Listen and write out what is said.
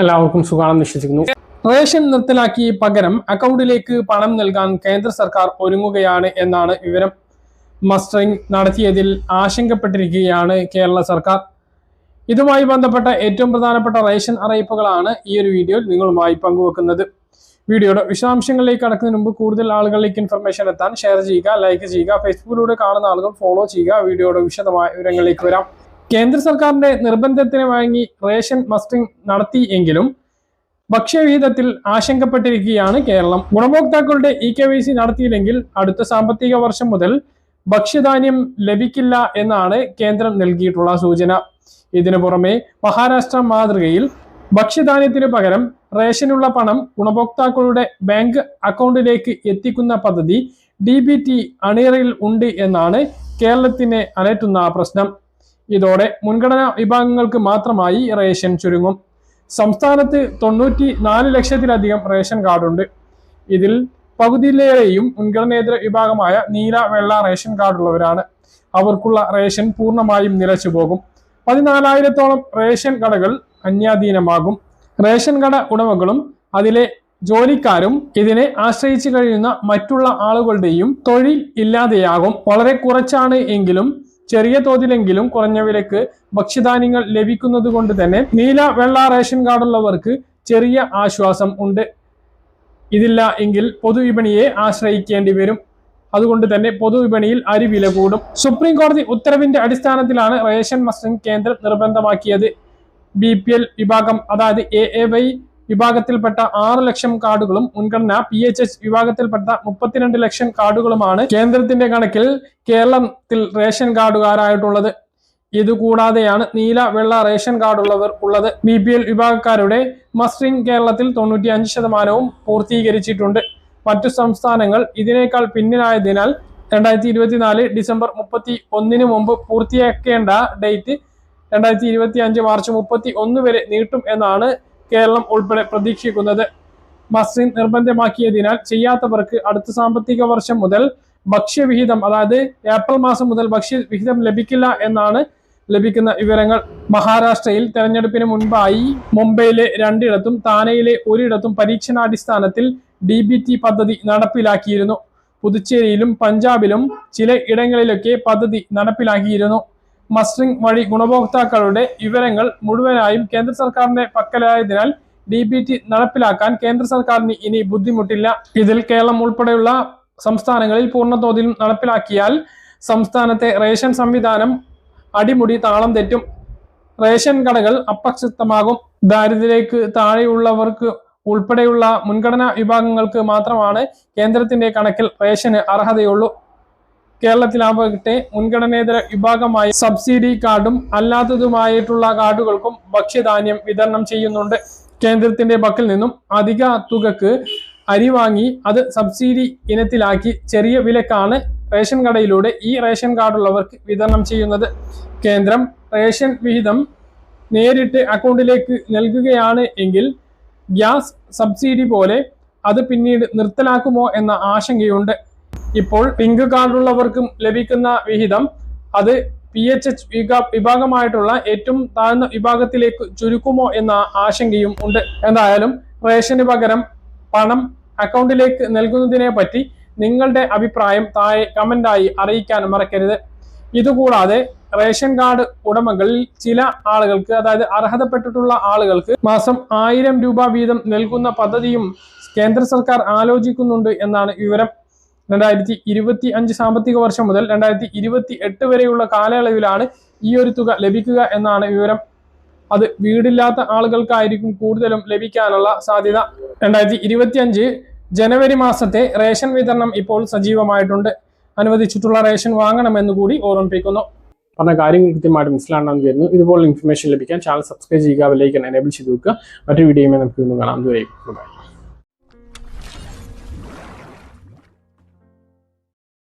എല്ലാവർക്കും സുഖമാണെന്ന് വിശ്വസിക്കുന്നു. റേഷൻ നിർത്തലാക്കി പകരം അക്കൗണ്ടിലേക്ക് പണം നൽകാൻ കേന്ദ്ര സർക്കാർ ഒരുങ്ങുകയാണ് എന്നാണ് വിവരം. മസ്റ്ററിംഗ് നടത്തിയതിൽ ആശങ്കപ്പെട്ടിരിക്കുകയാണ് കേരള സർക്കാർ. ഇതുമായി ബന്ധപ്പെട്ട ഏറ്റവും പ്രധാനപ്പെട്ട റേഷൻ അറിയിപ്പുകളാണ് ഈ ഒരു വീഡിയോയിൽ നിങ്ങളുമായി പങ്കുവെക്കുന്നത്. വീഡിയോയുടെ വിശദാംശങ്ങളിലേക്ക് കടക്കുന്നതിന് മുമ്പ് കൂടുതൽ ആളുകളിലേക്ക് ഇൻഫർമേഷൻ എത്താൻ ഷെയർ ചെയ്യുക ലൈക്ക് ചെയ്യുക ഫേസ്ബുക്കിലൂടെ കാണുന്ന ആളുകൾ ഫോളോ ചെയ്യുക. വീഡിയോയുടെ വിശദമായ വിവരങ്ങളിലേക്ക് വരാം. കേന്ദ്ര സർക്കാരിന്റെ നിർബന്ധത്തിന് വാങ്ങി റേഷൻ മസ്റ്റിംഗ് നടത്തി എങ്കിലും ഭക്ഷ്യവിഹിതത്തിൽ ആശങ്കപ്പെട്ടിരിക്കുകയാണ് കേരളം. ഗുണഭോക്താക്കളുടെ ഇ കെ വൈ സി നടത്തിയില്ലെങ്കിൽ അടുത്ത സാമ്പത്തിക വർഷം മുതൽ ഭക്ഷ്യധാന്യം ലഭിക്കില്ല എന്നാണ് കേന്ദ്രം നൽകിയിട്ടുള്ള സൂചന. ഇതിനു പുറമെ മഹാരാഷ്ട്ര മാതൃകയിൽ ഭക്ഷ്യധാന്യത്തിന് പകരം റേഷനുള്ള പണം ഗുണഭോക്താക്കളുടെ ബാങ്ക് അക്കൗണ്ടിലേക്ക് എത്തിക്കുന്ന പദ്ധതി ഡി ബി ടി അണിയറയിൽ ഉണ്ട് എന്നാണ് കേരളത്തിനെ അലട്ടുന്ന പ്രശ്നം. ഇതോടെ മുൻഗണനാ വിഭാഗങ്ങൾക്ക് മാത്രമായി റേഷൻ ചുരുങ്ങും. സംസ്ഥാനത്ത് തൊണ്ണൂറ്റി നാല് ലക്ഷത്തിലധികം റേഷൻ കാർഡുണ്ട്. ഇതിൽ പകുതിയിലേറെയും മുൻഗണനേതര വിഭാഗമായ നീല വെള്ള റേഷൻ കാർഡുള്ളവരാണ്. അവർക്കുള്ള റേഷൻ പൂർണമായും നിലച്ചു പോകും. പതിനാലായിരത്തോളം റേഷൻ കടകൾ അന്യാധീനമാകും. റേഷൻ കട ഉടമകളും അതിലെ ജോലിക്കാരും ഇതിനെ ആശ്രയിച്ചു കഴിയുന്ന മറ്റുള്ള ആളുകളുടെയും തൊഴിൽ ഇല്ലാതെയാകും. വളരെ കുറച്ചാണ് എങ്കിലും ചെറിയ തോതിലെങ്കിലും കുറഞ്ഞ വിലക്ക് ഭക്ഷ്യധാന്യങ്ങൾ ലഭിക്കുന്നത് കൊണ്ട് തന്നെ നീല വെള്ള റേഷൻ കാർഡുള്ളവർക്ക് ചെറിയ ആശ്വാസം ഉണ്ട്. ഇതില്ല എങ്കിൽ പൊതുവിപണിയെ ആശ്രയിക്കേണ്ടി വരും. അതുകൊണ്ട് തന്നെ പൊതുവിപണിയിൽ അരി വില കൂടും. സുപ്രീം കോടതി ഉത്തരവിന്റെ അടിസ്ഥാനത്തിലാണ് റേഷൻ മസ്റ്ററിംഗ് കേന്ദ്രം നിർബന്ധമാക്കിയത്. ബി പി എൽ വിഭാഗം അതായത് എ എ വൈ വിഭാഗത്തിൽപ്പെട്ട ആറ് ലക്ഷം കാർഡുകളും മുൻഗണന പി എച്ച് എച്ച് വിഭാഗത്തിൽപ്പെട്ട മുപ്പത്തിരണ്ട് ലക്ഷം കാർഡുകളുമാണ് കേന്ദ്രത്തിന്റെ കണക്കിൽ കേരളത്തിൽ റേഷൻ കാർഡുകാരായിട്ടുള്ളത്. ഇതുകൂടാതെയാണ് നീല വെള്ള റേഷൻ കാർഡ് ഉള്ളവർ ഉള്ളത്. ബി പി എൽ വിഭാഗക്കാരുടെ മസ്റ്ററിംഗ് കേരളത്തിൽ തൊണ്ണൂറ്റി അഞ്ച് ശതമാനവും പൂർത്തീകരിച്ചിട്ടുണ്ട്. മറ്റു സംസ്ഥാനങ്ങൾ ഇതിനേക്കാൾ പിന്നിലായതിനാൽ രണ്ടായിരത്തി ഇരുപത്തിനാല് ഡിസംബർ മുപ്പത്തി ഒന്നിന് മുമ്പ് പൂർത്തിയാക്കേണ്ട ഡേറ്റ് രണ്ടായിരത്തി ഇരുപത്തി അഞ്ച് മാർച്ച് മുപ്പത്തി ഒന്ന് വരെ നീട്ടും എന്നാണ് കേരളം ഉൾപ്പെടെ പ്രതീക്ഷിക്കുന്നത്. മസ്റ്ററിംഗ് നിർബന്ധമാക്കിയതിനാൽ ചെയ്യാത്തവർക്ക് അടുത്ത സാമ്പത്തിക വർഷം മുതൽ ഭക്ഷ്യവിഹിതം അതായത് ഏപ്രിൽ മാസം മുതൽ ഭക്ഷ്യവിഹിതം ലഭിക്കില്ല എന്നാണ് ലഭിക്കുന്ന വിവരങ്ങൾ. മഹാരാഷ്ട്രയിൽ തെരഞ്ഞെടുപ്പിന് മുൻപായി മുംബൈയിലെ രണ്ടിടത്തും താനെയിലെ ഒരിടത്തും പരീക്ഷണാടിസ്ഥാനത്തിൽ ഡി ബി ടി പദ്ധതി നടപ്പിലാക്കിയിരുന്നു. പുതുച്ചേരിയിലും പഞ്ചാബിലും ചില ഇടങ്ങളിലൊക്കെ പദ്ധതി നടപ്പിലാക്കിയിരുന്നു. മസ്റ്ററിംഗ് വഴി ഗുണഭോക്താക്കളുടെ വിവരങ്ങൾ മുഴുവനായും കേന്ദ്ര സർക്കാരിന്റെ പക്കലായതിനാൽ ഡി ബി ടി നടപ്പിലാക്കാൻ കേന്ദ്ര സർക്കാരിന് ഇനി ബുദ്ധിമുട്ടില്ല. ഇതിൽ കേരളം ഉൾപ്പെടെയുള്ള സംസ്ഥാനങ്ങളിൽ പൂർണതോതിലും നടപ്പിലാക്കിയാൽ സംസ്ഥാനത്തെ റേഷൻ സംവിധാനം അടിമുടി താളം തെറ്റും. റേഷൻ കടകൾ അപ്രസക്തമാകും. ദാരിദ്ര്യത്തിലേക്ക് താഴെയുള്ളവർക്ക് ഉൾപ്പെടെയുള്ള മുൻഗണനാ വിഭാഗങ്ങൾക്ക് മാത്രമാണ് കേന്ദ്രത്തിന്റെ കണക്കിൽ റേഷന് അർഹതയുള്ളൂ. കേരളത്തിലാവട്ടെ മുൻഗണനേതര വിഭാഗമായ സബ്സിഡി കാർഡും അല്ലാത്തതുമായിട്ടുള്ള കാർഡുകൾക്കും ഭക്ഷ്യധാന്യം വിതരണം ചെയ്യുന്നുണ്ട്. കേന്ദ്രത്തിന്റെ പക്കൽ നിന്നും അധിക തുകക്ക് അരി വാങ്ങി അത് സബ്സിഡി ഇനത്തിലാക്കി ചെറിയ വിലക്കാണ് റേഷൻ കടയിലൂടെ ഈ റേഷൻ കാർഡുള്ളവർക്ക് വിതരണം ചെയ്യുന്നത്. കേന്ദ്രം റേഷൻ വിഹിതം നേരിട്ട് അക്കൗണ്ടിലേക്ക് നൽകുകയാണ് എങ്കിൽ ഗ്യാസ് സബ്സിഡി പോലെ അത് പിന്നീട് നിർത്തലാക്കുമോ എന്ന ആശങ്കയുണ്ട്. ഇപ്പോൾ പിങ്ക് കാർഡുള്ളവർക്കും ലഭിക്കുന്ന വിഹിതം അത് പി എച്ച് എച്ച് വിഭാഗമായിട്ടുള്ള ഏറ്റവും താഴ്ന്ന വിഭാഗത്തിലേക്ക് ചുരുക്കുമോ എന്ന ആശങ്കയും ഉണ്ട്. എന്തായാലും റേഷന് പകരം പണം അക്കൗണ്ടിലേക്ക് നൽകുന്നതിനെ പറ്റി നിങ്ങളുടെ അഭിപ്രായം താഴെ കമന്റായി അറിയിക്കാൻ മറക്കരുത്. ഇതുകൂടാതെ റേഷൻ കാർഡ് ഉടമകളിൽ ചില ആളുകൾക്ക് അതായത് അർഹതപ്പെട്ടിട്ടുള്ള ആളുകൾക്ക് മാസം ആയിരം രൂപ വീതം നൽകുന്ന പദ്ധതിയും കേന്ദ്ര സർക്കാർ ആലോചിക്കുന്നുണ്ട് എന്നാണ് വിവരം. രണ്ടായിരത്തി ഇരുപത്തി അഞ്ച് സാമ്പത്തിക വർഷം മുതൽ രണ്ടായിരത്തി ഇരുപത്തി എട്ട് വരെയുള്ള കാലയളവിലാണ് ഈ ഒരു തുക ലഭിക്കുക എന്നാണ് വിവരം. അത് വീടില്ലാത്ത ആളുകൾക്കായിരിക്കും കൂടുതലും ലഭിക്കാനുള്ള സാധ്യത. രണ്ടായിരത്തി ഇരുപത്തി അഞ്ച് ജനുവരി മാസത്തെ റേഷൻ വിതരണം ഇപ്പോൾ സജീവമായിട്ടുണ്ട്. അനുവദിച്ചിട്ടുള്ള റേഷൻ വാങ്ങണമെന്ന് കൂടി ഓർമ്മിപ്പിക്കുന്നു. പറഞ്ഞ കാര്യങ്ങൾ കൃത്യമായിട്ട് മനസ്സിലാണെന്ന് വരുന്നു ഇതുപോലുള്ള ഇൻഫർമേഷൻ ലഭിക്കാൻ ചാനൽ സബ്സ്ക്രൈബ് ചെയ്യുക ബെല്ലൈക്കൻ എനേബിൾ ചെയ്ത് വെക്കുക. മറ്റൊരു വീഡിയോയുമായി നമുക്ക് ഇന്ന് കാണാം.